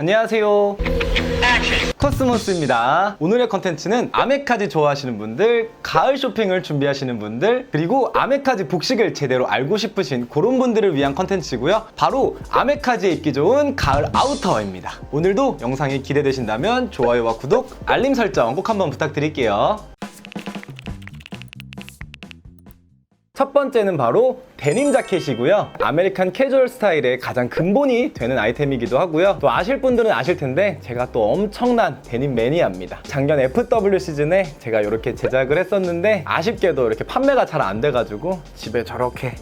안녕하세요. 코스모스입니다. 오늘의 컨텐츠는 아메카지 좋아하시는 분들, 가을 쇼핑을 준비하시는 분들, 그리고 아메카지 복식을 제대로 알고 싶으신 그런 분들을 위한 컨텐츠고요. 바로 아메카지에 입기 좋은 가을 아우터입니다. 오늘도 영상이 기대되신다면 좋아요와 구독, 알림 설정 꼭 한번 부탁드릴게요. 첫 번째는 바로 데님 자켓이고요. 아메리칸 캐주얼 스타일의 가장 근본이 되는 아이템이기도 하고요. 또 아실 분들은 아실 텐데 제가 또 엄청난 데님 매니아입니다. 작년 FW 시즌에 제가 이렇게 제작을 했었는데 아쉽게도 이렇게 판매가 잘 안 돼가지고 집에 저렇게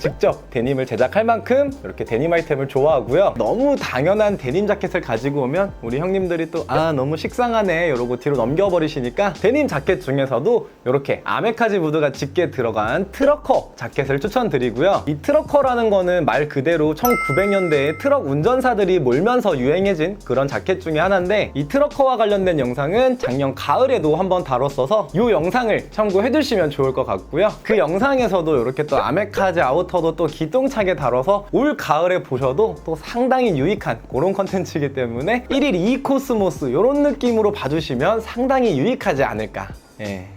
직접 데님을 제작할 만큼 이렇게 데님 아이템을 좋아하고요. 너무 당연한 데님 자켓을 가지고 오면 우리 형님들이 또 아 너무 식상하네 이러고 뒤로 넘겨버리시니까 데님 자켓 중에서도 이렇게 아메카지 무드가 짙게 들어간 트러커 자켓을 추천드리고요. 이 트러커라는 거는 말 그대로 1900년대에 트럭 운전사들이 몰면서 유행해진 그런 자켓 중에 하나인데 이 트러커와 관련된 영상은 작년 가을에도 한번 다뤘어서 이 영상을 참고해 주시면 좋을 것 같고요. 그 영상에서도 이렇게 또 아메카지 아 우터도 또 기똥차게 다뤄서 올 가을에 보셔도 또 상당히 유익한 그런 컨텐츠이기 때문에 1일 2 코스모스 이런 느낌으로 봐주시면 상당히 유익하지 않을까. 예.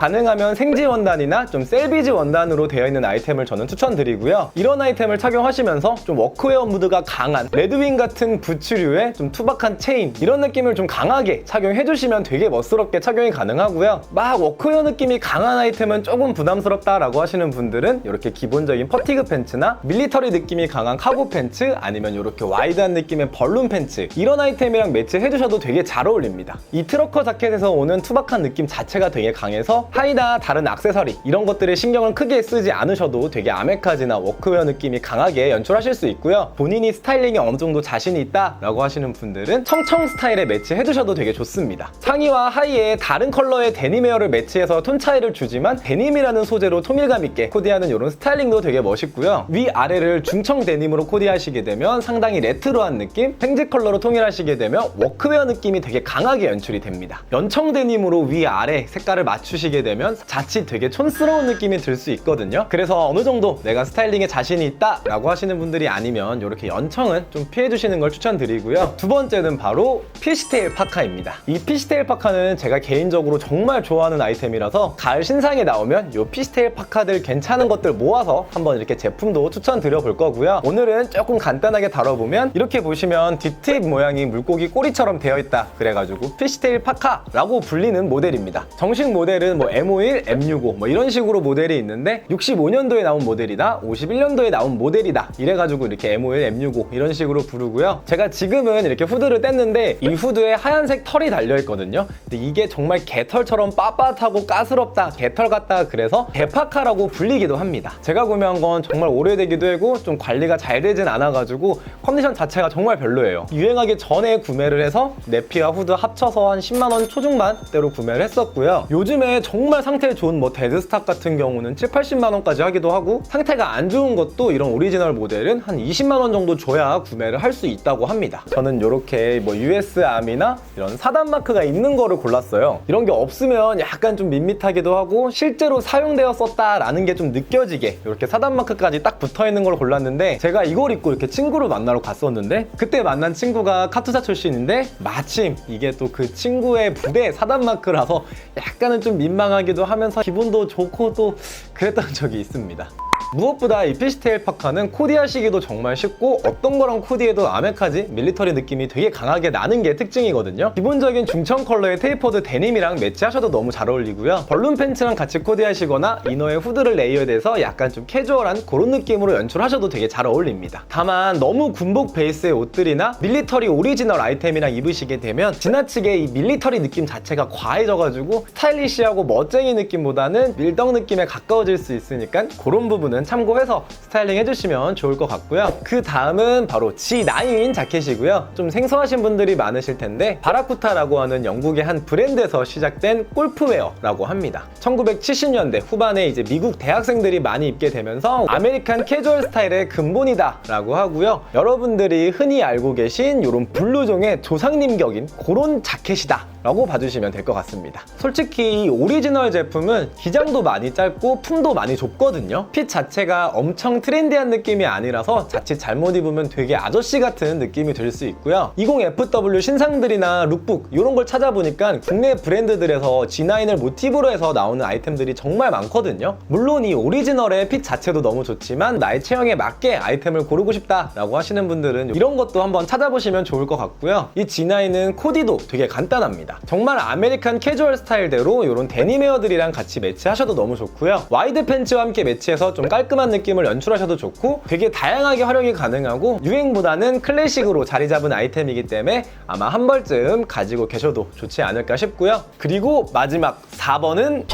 가능하면 생지 원단이나 좀 셀비지 원단으로 되어 있는 아이템을 저는 추천드리고요. 이런 아이템을 착용하시면서 좀 워크웨어 무드가 강한 레드윙 같은 부츠류의 좀 투박한 체인 이런 느낌을 좀 강하게 착용해 주시면 되게 멋스럽게 착용이 가능하고요. 막 워크웨어 느낌이 강한 아이템은 조금 부담스럽다라고 하시는 분들은 이렇게 기본적인 퍼티그 팬츠나 밀리터리 느낌이 강한 카고 팬츠 아니면 이렇게 와이드한 느낌의 벌룬 팬츠 이런 아이템이랑 매치해 주셔도 되게 잘 어울립니다. 이 트러커 자켓에서 오는 투박한 느낌 자체가 되게 강해서 하이나 다른 액세서리 이런 것들에 신경을 크게 쓰지 않으셔도 되게 아메카지나 워크웨어 느낌이 강하게 연출하실 수 있고요. 본인이 스타일링에 어느 정도 자신이 있다 라고 하시는 분들은 청청 스타일에 매치해 두셔도 되게 좋습니다. 상의와 하의에 다른 컬러의 데님 웨어를 매치해서 톤 차이를 주지만 데님이라는 소재로 통일감 있게 코디하는 이런 스타일링도 되게 멋있고요. 위 아래를 중청 데님으로 코디하시게 되면 상당히 레트로한 느낌, 팽지 컬러로 통일하시게 되면 워크웨어 느낌이 되게 강하게 연출이 됩니다. 연청 데님으로 위 아래 색깔을 맞추시게 되면 자칫 되게 촌스러운 느낌이 들 수 있거든요. 그래서 어느 정도 내가 스타일링에 자신이 있다 라고 하시는 분들이 아니면 이렇게 연청은 좀 피해 주시는 걸 추천드리고요. 두 번째는 바로 피시테일 파카입니다. 이 피시테일 파카는 제가 개인적으로 정말 좋아하는 아이템이라서 가을 신상에 나오면 이 피시테일 파카들 괜찮은 것들 모아서 한번 이렇게 제품도 추천드려 볼 거고요. 오늘은 조금 간단하게 다뤄보면 이렇게 보시면 뒷팁 모양이 물고기 꼬리처럼 되어 있다. 그래가지고 피시테일 파카라고 불리는 모델입니다. 정식 모델은 뭐 M51, M65 뭐 이런 식으로 모델이 있는데 65년도에 나온 모델이다, 51년도에 나온 모델이다 이래가지고 이렇게 M51, M65 이런 식으로 부르고요. 제가 지금은 이렇게 후드를 뗐는데 이 후드에 하얀색 털이 달려 있거든요. 근데 이게 정말 개털처럼 빳빳하고 까스럽다, 개털 같다 그래서 개파카라고 불리기도 합니다. 제가 구매한 건 정말 오래되기도 하고 좀 관리가 잘 되진 않아가지고 컨디션 자체가 정말 별로예요. 유행하기 전에 구매를 해서 네피와 후드 합쳐서 한 10만 원 초중반대로 구매를 했었고요. 요즘에 정말 상태 좋은 뭐 데드스탁 같은 경우는 7, 80만 원까지 하기도 하고 상태가 안 좋은 것도 이런 오리지널 모델은 한 20만 원 정도 줘야 구매를 할 수 있다고 합니다. 저는 이렇게 뭐 US 암이나 이런 사단 마크가 있는 거를 골랐어요. 이런 게 없으면 약간 좀 밋밋하기도 하고 실제로 사용되었었다라는 게 좀 느껴지게 이렇게 사단 마크까지 딱 붙어 있는 걸 골랐는데 제가 이걸 입고 이렇게 친구를 만나러 갔었는데 그때 만난 친구가 카투사 출신인데 마침 이게 또 그 친구의 부대 사단 마크라서 약간은 좀 민망 하기도 하면서 기분도 좋고 또 그랬던 적이 있습니다. 무엇보다 이 피시테일 파카는 코디하시기도 정말 쉽고 어떤 거랑 코디해도 아메카지 밀리터리 느낌이 되게 강하게 나는 게 특징이거든요. 기본적인 중청 컬러의 테이퍼드 데님이랑 매치하셔도 너무 잘 어울리고요. 벌룬 팬츠랑 같이 코디하시거나 이너에 후드를 레이어돼서 약간 좀 캐주얼한 그런 느낌으로 연출하셔도 되게 잘 어울립니다. 다만 너무 군복 베이스의 옷들이나 밀리터리 오리지널 아이템이랑 입으시게 되면 지나치게 이 밀리터리 느낌 자체가 과해져가지고 스타일리시하고 멋쟁이 느낌보다는 밀덕 느낌에 가까워질 수 있으니까 그런 부분 은 참고해서 스타일링 해주시면 좋을 것 같고요. 그 다음은 바로 G9 자켓이고요. 좀 생소하신 분들이 많으실 텐데 바라쿠타라고 하는 영국의 한 브랜드에서 시작된 골프웨어라고 합니다. 1970년대 후반에 이제 미국 대학생들이 많이 입게 되면서 아메리칸 캐주얼 스타일의 근본이다 라고 하고요. 여러분들이 흔히 알고 계신 이런 블루종의 조상님 격인 그런 자켓이다. 라고 봐주시면 될 것 같습니다. 솔직히 이 오리지널 제품은 기장도 많이 짧고 품도 많이 좁거든요. 핏 자체가 엄청 트렌디한 느낌이 아니라서 자칫 잘못 입으면 되게 아저씨 같은 느낌이 들 수 있고요. 20FW 신상들이나 룩북 이런 걸 찾아보니까 국내 브랜드들에서 G9을 모티브로 해서 나오는 아이템들이 정말 많거든요. 물론 이 오리지널의 핏 자체도 너무 좋지만 나의 체형에 맞게 아이템을 고르고 싶다라고 하시는 분들은 이런 것도 한번 찾아보시면 좋을 것 같고요. 이 G9은 코디도 되게 간단합니다. 정말 아메리칸 캐주얼 스타일대로 이런 데님 웨어들이랑 같이 매치하셔도 너무 좋고요. 와이드 팬츠와 함께 매치해서 좀 깔끔한 느낌을 연출하셔도 좋고 되게 다양하게 활용이 가능하고 유행보다는 클래식으로 자리 잡은 아이템이기 때문에 아마 한 벌쯤 가지고 계셔도 좋지 않을까 싶고요. 그리고 마지막 4번은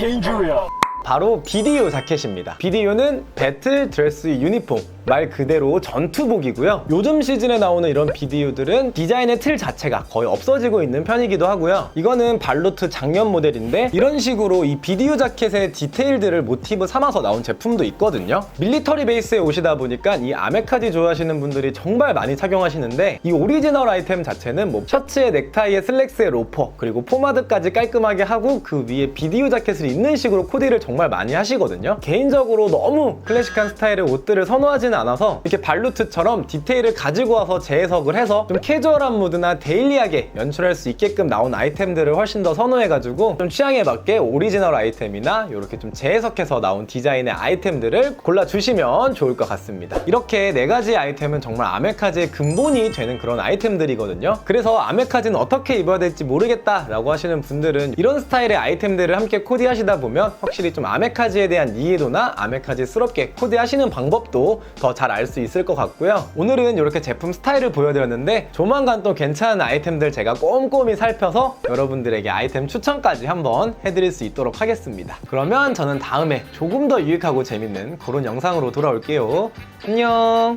바로 BDU 자켓입니다. BDU는 배틀 드레스 유니폼. 말 그대로 전투복이고요. 요즘 시즌에 나오는 이런 BDU들은 디자인의 틀 자체가 거의 없어지고 있는 편이기도 하고요. 이거는 발로트 작년 모델인데 이런 식으로 이 BDU 자켓의 디테일들을 모티브 삼아서 나온 제품도 있거든요. 밀리터리 베이스에 오시다 보니까 이 아메카지 좋아하시는 분들이 정말 많이 착용하시는데 이 오리지널 아이템 자체는 뭐 셔츠에 넥타이에 슬랙스에 로퍼 그리고 포마드까지 깔끔하게 하고 그 위에 BDU 자켓을 입는 식으로 코디를 정말 많이 하시거든요. 개인적으로 너무 클래식한 스타일의 옷들을 선호하지는 않아서 이렇게 발루트처럼 디테일을 가지고 와서 재해석을 해서 좀 캐주얼한 무드나 데일리하게 연출할 수 있게끔 나온 아이템들을 훨씬 더 선호해가지고 좀 취향에 맞게 오리지널 아이템이나 이렇게 좀 재해석해서 나온 디자인의 아이템들을 골라주시면 좋을 것 같습니다. 이렇게 네 가지 아이템은 정말 아메카지의 근본이 되는 그런 아이템들이거든요. 그래서 아메카지는 어떻게 입어야 될지 모르겠다라고 하시는 분들은 이런 스타일의 아이템들을 함께 코디하시다 보면 확실히 좀 아메카지에 대한 이해도나 아메카지스럽게 코디하시는 방법도 더 잘 알 수 있을 것 같고요. 오늘은 이렇게 제품 스타일을 보여드렸는데 조만간 또 괜찮은 아이템들 제가 꼼꼼히 살펴서 여러분들에게 아이템 추천까지 한번 해드릴 수 있도록 하겠습니다. 그러면 저는 다음에 조금 더 유익하고 재밌는 그런 영상으로 돌아올게요. 안녕!